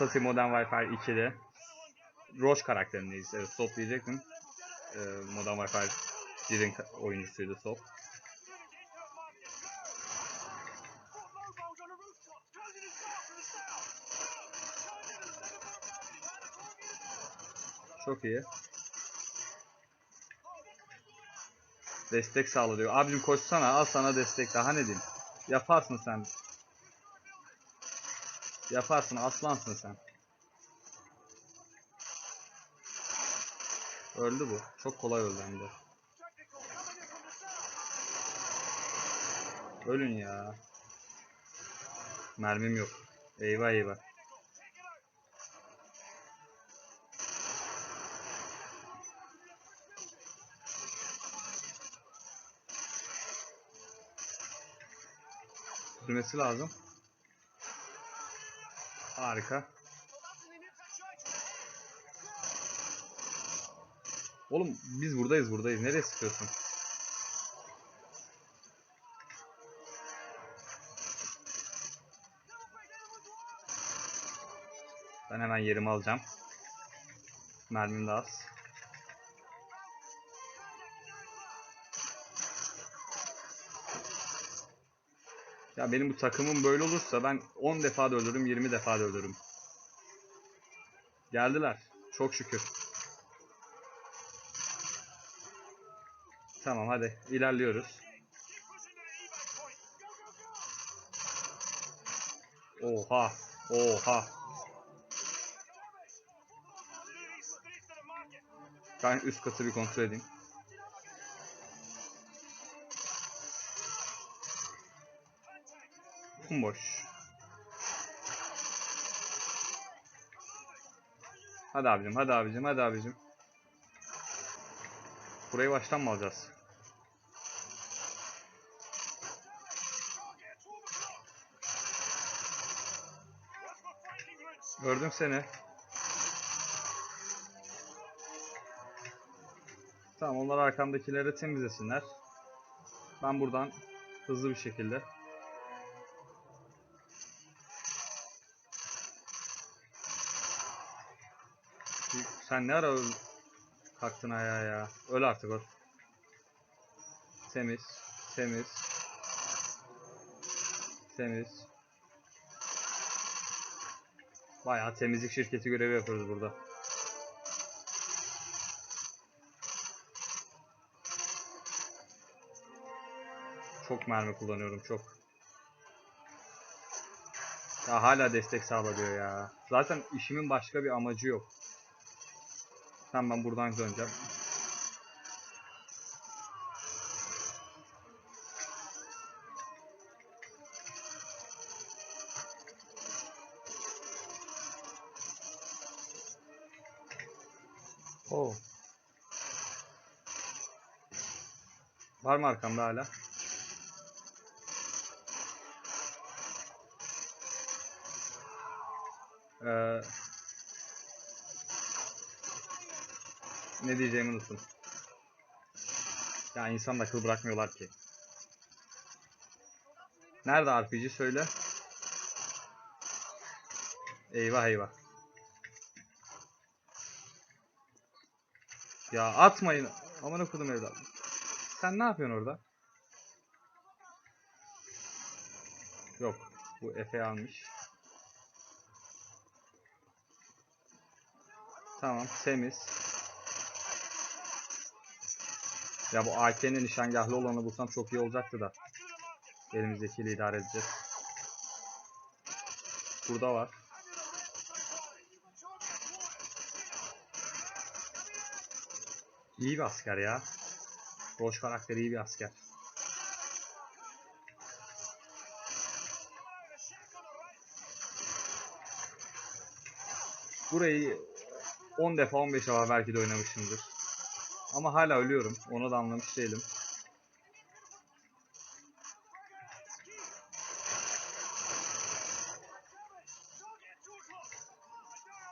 Tati Modern Warfare 2'de Roche karakterindeyiz. Evet, Sop diyecektim. Ee, Modern Warfare 1'in ka- oyuncusuydu Sop. Çok iyi. Destek sağla diyor. Abicim koşsana al sana destek daha ne diyeyim. Yaparsın sen. Yaparsın aslansın sen. Öldü bu. Çok kolay öldü hem de. Ölün ya. Mermim yok. Eyvah eyvah. Sürmesi lazım. Harika. Oğlum biz buradayız buradayız. Nereye sıkıyorsun? Ben hemen yerimi alacağım. Mermim de az. Ya benim bu takımım böyle olursa ben 10 defa da öldürürüm, 20 defa da öldürürüm. Geldiler. Çok şükür. Tamam hadi ilerliyoruz. Oha. Oha. Ben üst katı bir kontrol edeyim. Bomboş. Hadi abicim, hadi abicim, hadi abicim. Burayı baştan mı alacağız? Gördüm seni. Tamam onlar arkamdakileri temizlesinler. Ben buradan hızlı bir şekilde Sen ne ara öl kalktın ayağa ya? Öl artık öl. Temiz, temiz. Temiz. Bayağı temizlik şirketi görevi yapıyoruz burada. Çok mermi kullanıyorum çok. Ya hala destek sağla diyor ya. Zaten işimin başka bir amacı yok. Tamam ben buradan döneceğim. Oo. Var mı arkamda hala? Ee, ne diyeceğimi unuttum. Ya insan da akıl bırakmıyorlar ki. Nerede RPG söyle. Eyvah eyvah. Ya atmayın. Aman okudum evladım. Sen ne yapıyorsun orada? Yok. Bu Efe almış. Tamam. Temiz. Ya bu AK'nin nişangahlı olanı bulsam çok iyi olacaktı da. Elimizdekiyle idare edeceğiz. Burada var. İyi bir asker ya. Roş karakteri iyi bir asker. Burayı 10 defa 15 defa belki de oynamışımdır. Ama hala ölüyorum. Onu da anlamış değilim.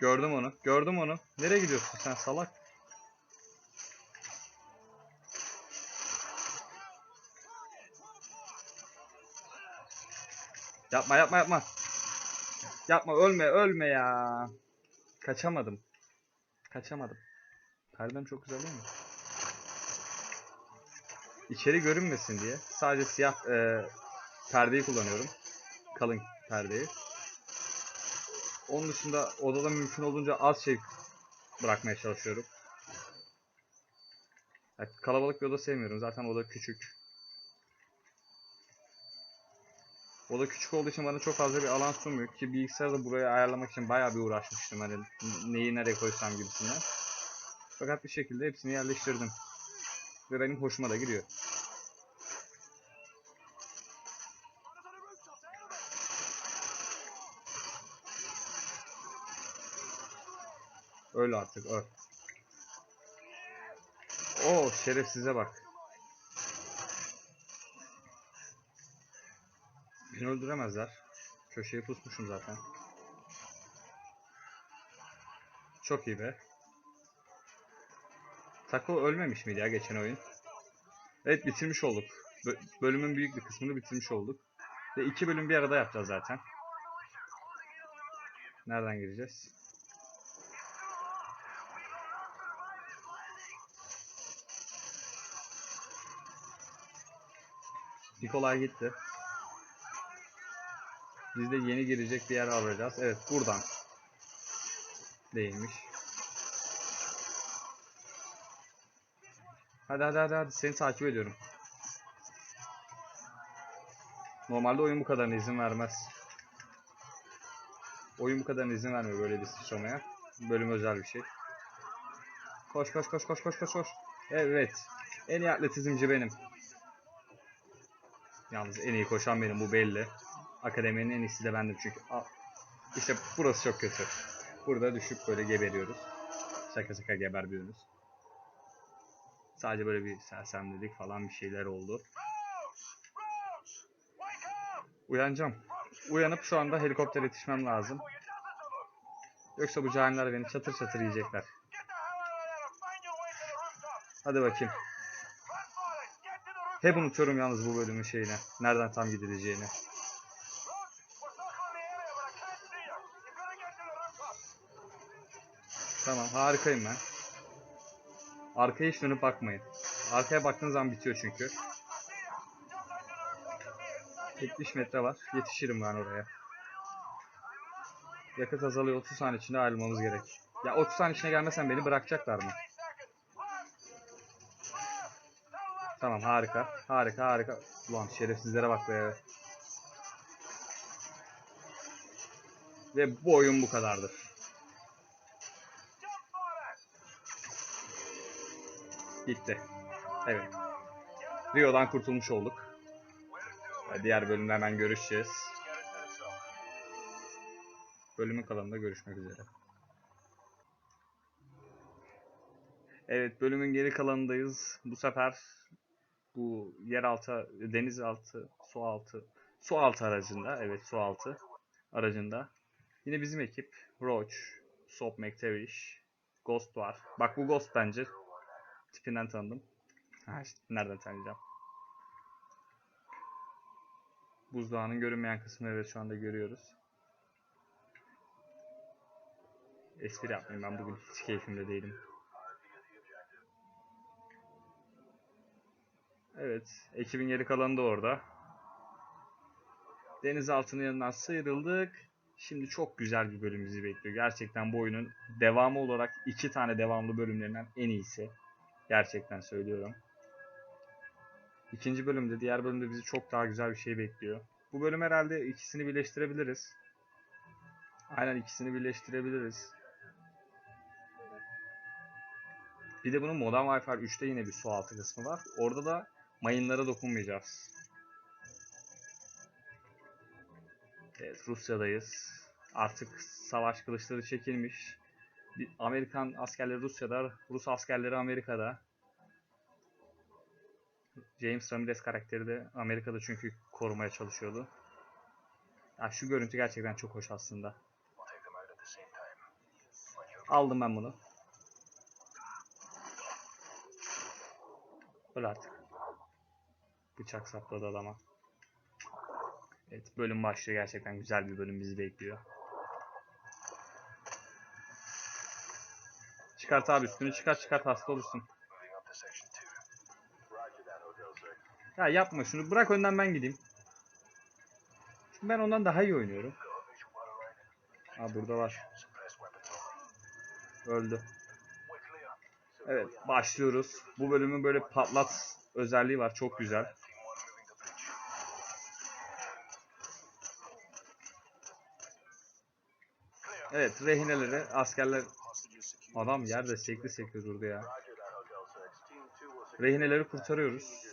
Gördüm onu. Gördüm onu. Nereye gidiyorsun sen salak? Yapma yapma yapma. Yapma ölme ölme ya. Kaçamadım. Kaçamadım. Perdem çok güzel değil mi? İçeri görünmesin diye sadece siyah e, perdeyi kullanıyorum. Kalın perdeyi. Onun dışında odada mümkün olduğunca az şey bırakmaya çalışıyorum. Ya, kalabalık bir oda sevmiyorum. Zaten oda küçük. Oda küçük olduğu için bana çok fazla bir alan sunmuyor ki bilgisayarı da buraya ayarlamak için bayağı bir uğraşmıştım hani neyi nereye koysam gibisinden. Fakat bir şekilde hepsini yerleştirdim. Ve benim hoşuma da gidiyor. Öl artık öl. Oo şerefsize bak. Beni öldüremezler. Köşeye pusmuşum zaten. Çok iyi be. Taco ölmemiş miydi ya geçen oyun? Evet bitirmiş olduk. Bö- bölümün büyük bir kısmını bitirmiş olduk. Ve iki bölüm bir arada yapacağız zaten. Nereden gireceğiz? Nikolay gitti. Biz de yeni girecek bir yer arayacağız. Evet buradan. Değilmiş. Hadi hadi hadi hadi seni takip ediyorum. Normalde oyun bu kadarına izin vermez. Oyun bu kadarına izin vermiyor böyle bir sıçramaya. Bölüm özel bir şey. Koş koş koş koş koş koş koş. Evet. En iyi atletizmci benim. Yalnız en iyi koşan benim bu belli. Akademinin en iyisi de bendim çünkü. İşte burası çok kötü. Burada düşüp böyle geberiyoruz. Şaka şaka gebermiyoruz. Sadece böyle bir sersemledik falan bir şeyler oldu. Uyanacağım. Uyanıp şu anda helikopter yetişmem lazım. Yoksa bu cahiller beni çatır çatır yiyecekler. Hadi bakayım. Hep unutuyorum yalnız bu bölümün şeyini. Nereden tam gidileceğini. Tamam harikayım ben. Arkaya hiç dönüp bakmayın. Arkaya baktığınız zaman bitiyor çünkü. 70 metre var. Yetişirim ben oraya. Yakıt azalıyor. 30 saniye içinde ayrılmamız gerek. Ya 30 saniye içine gelmesen beni bırakacaklar mı? Tamam harika. Harika harika. Ulan şerefsizlere bak be. Ve bu oyun bu kadardır. Gitti. Evet. Rio'dan kurtulmuş olduk. Diğer bölümde hemen görüşeceğiz. Bölümün kalanında görüşmek üzere. Evet bölümün geri kalanındayız. Bu sefer bu yeraltı, denizaltı, su altı, su altı aracında, evet su altı aracında. Yine bizim ekip Roach, Sop McTavish, Ghost var. Bak bu Ghost bence. Tipinden tanıdım. Nereden tanıyacağım? Buzdağının görünmeyen kısmını evet şu anda görüyoruz. Espri yapmayayım ben bugün hiç keyfimde değilim. Evet, ekibin geri kalanı da orada. Denizaltının yanından sıyrıldık. Şimdi çok güzel bir bölüm bizi bekliyor. Gerçekten bu oyunun devamı olarak iki tane devamlı bölümlerinden en iyisi. Gerçekten söylüyorum. İkinci bölümde, diğer bölümde bizi çok daha güzel bir şey bekliyor. Bu bölüm herhalde ikisini birleştirebiliriz. Aynen ikisini birleştirebiliriz. Bir de bunun Modern Warfare 3'te yine bir su altı kısmı var. Orada da mayınlara dokunmayacağız. Evet Rusya'dayız. Artık savaş kılıçları çekilmiş. Amerikan askerleri Rusya'da, Rus askerleri Amerika'da. James Ramirez karakteri de Amerika'da çünkü korumaya çalışıyordu. Ya şu görüntü gerçekten çok hoş aslında. Aldım ben bunu. Öl artık. Bıçak sapladı adama. Evet bölüm başlıyor. Gerçekten güzel bir bölüm bizi bekliyor. Çıkart abi üstünü çıkart çıkart hasta olursun. Ya yapma şunu bırak önden ben gideyim. Çünkü ben ondan daha iyi oynuyorum. Ha burada var. Öldü. Evet başlıyoruz. Bu bölümün böyle patlat özelliği var. Çok güzel. Evet rehineleri askerler adam yerde sekli sekli durdu ya. Rehineleri kurtarıyoruz.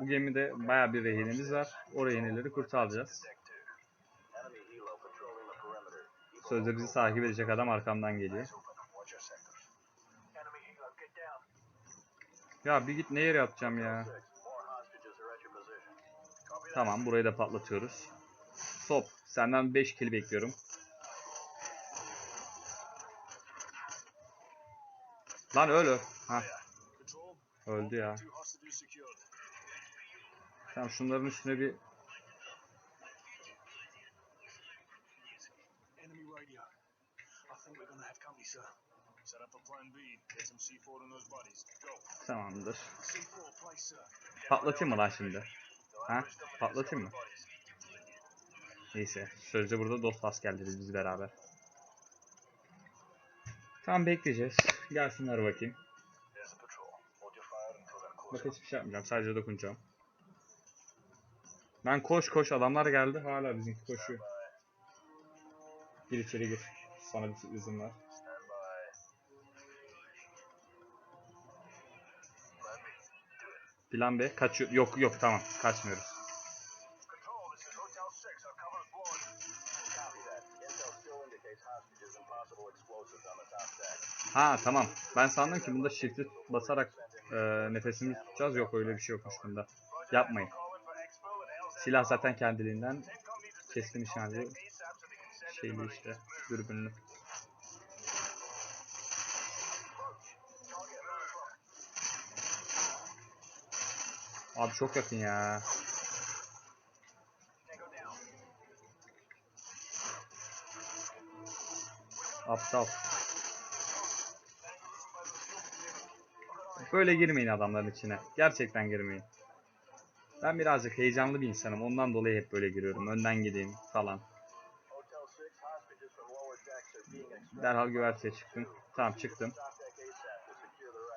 Bu gemide baya bir rehinemiz var. O rehineleri kurtaracağız. Sözde bizi takip edecek adam arkamdan geliyor. Ya bir git ne yere atacağım ya. Tamam burayı da patlatıyoruz. Sop senden 5 kill bekliyorum. Lan öl öl. Ha öldü ya. Tamam şunların üstüne bir Enemy radio. I think we're gonna have company, sir. Set up a plan B. Get some C4 in those bodies. Go. tamamdır. C4, place, sir. Patlatayım mı lan şimdi? Ha? Patlatayım mı? Neyse. Sözde burada dost askerleriz biz beraber. Tamam bekleyeceğiz. Gelsinler bakayım. Bak hiçbir şey yapmayacağım. Sadece dokunacağım. Ben koş koş adamlar geldi. Hala bizimki koşuyor. Gir içeri gir. Sana bir izin var. Plan B. Kaçıyor. Yok yok tamam. Kaçmıyoruz. Ha tamam. Ben sandım ki bunda shift'i basarak e, nefesimizi tutacağız. Yok öyle bir şey yokmuş bunda. Yapmayın. Silah zaten kendiliğinden keskin nişancı şeyli işte dürbünlü. Abi çok yakın ya. Aptal. Böyle girmeyin adamların içine. Gerçekten girmeyin. Ben birazcık heyecanlı bir insanım. Ondan dolayı hep böyle giriyorum. Önden gideyim falan. Hotel 6, hostages from lower decks are being extracted. Derhal güverteye çıktım. Tamam çıktım.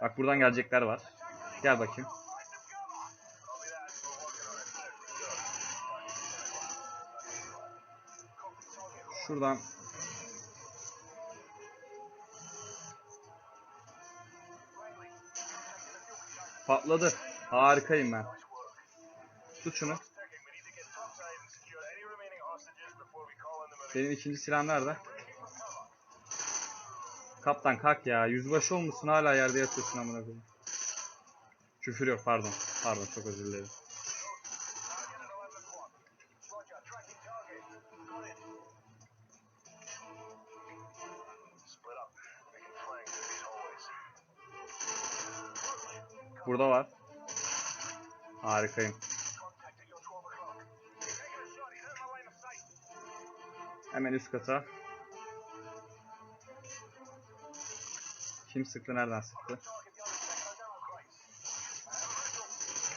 Bak buradan gelecekler var. Gel bakayım. Şuradan patladı. Harikayım ben. Tut şunu. Benim ikinci silahım nerede? Kaptan kalk ya. Yüzbaşı olmuşsun hala yerde yatıyorsun amına koyayım. Küfür yok pardon. Pardon çok özür dilerim. Line of sight. Hemen üst kata. Kim sıktı? Nereden sıktı?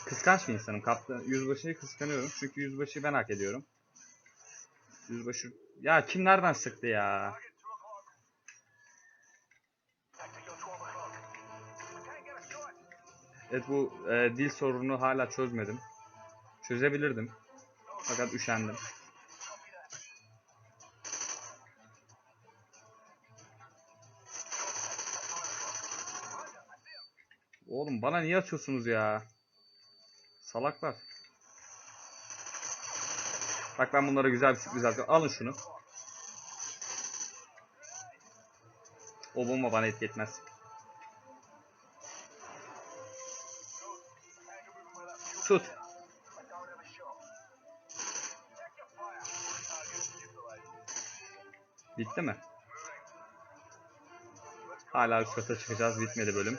Kıskanç bir insanım. Kaptan yüzbaşıyı kıskanıyorum. Çünkü yüzbaşıyı ben hak ediyorum. Yüzbaşı... Ya kim nereden sıktı ya? Evet bu e, dil sorununu hala çözmedim. Çözebilirdim. Fakat üşendim. Oğlum bana niye atıyorsunuz ya? Salaklar. Bak ben bunlara güzel bir sürpriz yapacağım. Alın şunu. O bomba bana etki etmez. Tut. Bitti mi? Hala üst kata çıkacağız. Bitmedi bölüm.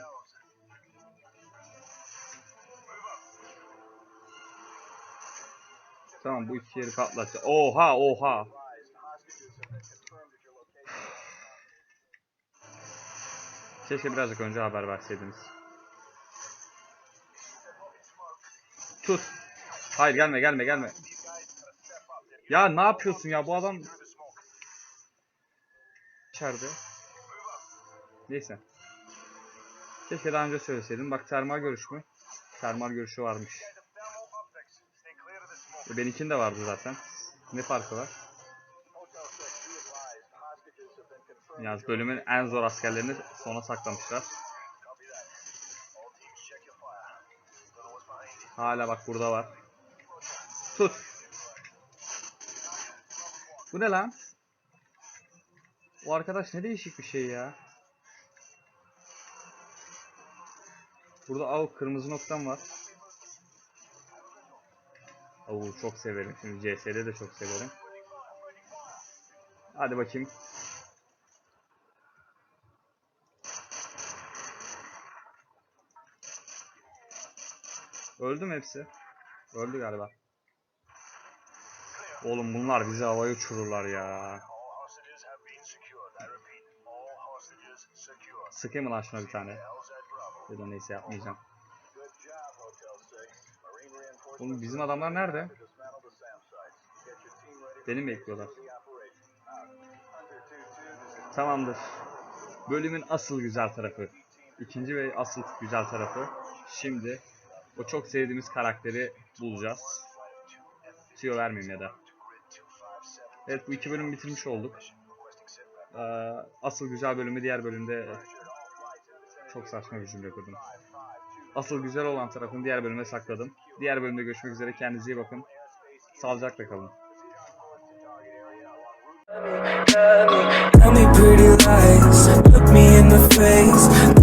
Tamam bu iki yeri patlatacağız. Oha oha. Keşke birazcık önce haber verseydiniz. Tut. Hayır gelme gelme gelme. Ya ne yapıyorsun ya bu adam içeride. Neyse. Keşke daha önce söyleseydim. Bak termal görüş mü? Termal görüşü varmış. E, benimkinde vardı zaten. Ne farkı var? Yalnız bölümün en zor askerlerini sona saklamışlar. Hala bak burada var. Tut. Bu ne lan? O arkadaş ne değişik bir şey ya. Burada av kırmızı noktam var. Oo çok severim. Şimdi CS'de de çok severim. Hadi bakayım. Öldü mü hepsi? Öldü galiba. Oğlum bunlar bizi havaya uçururlar ya. Sıkayım mı lan şuna bir tane? Ya da neyse yapmayacağım. Oğlum bizim adamlar nerede? Beni bekliyorlar? Tamamdır. Bölümün asıl güzel tarafı. İkinci ve asıl güzel tarafı. Şimdi o çok sevdiğimiz karakteri bulacağız. Tüyo vermeyeyim ya da. Evet bu iki bölümü bitirmiş olduk. Ee, asıl güzel bölümü diğer bölümde çok saçma bir cümle kurdum. Asıl güzel olan tarafını diğer bölüme sakladım. Diğer bölümde görüşmek üzere. Kendinize iyi bakın. Sağlıcakla kalın.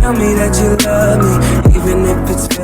Tell me that you love me, even if it's fake.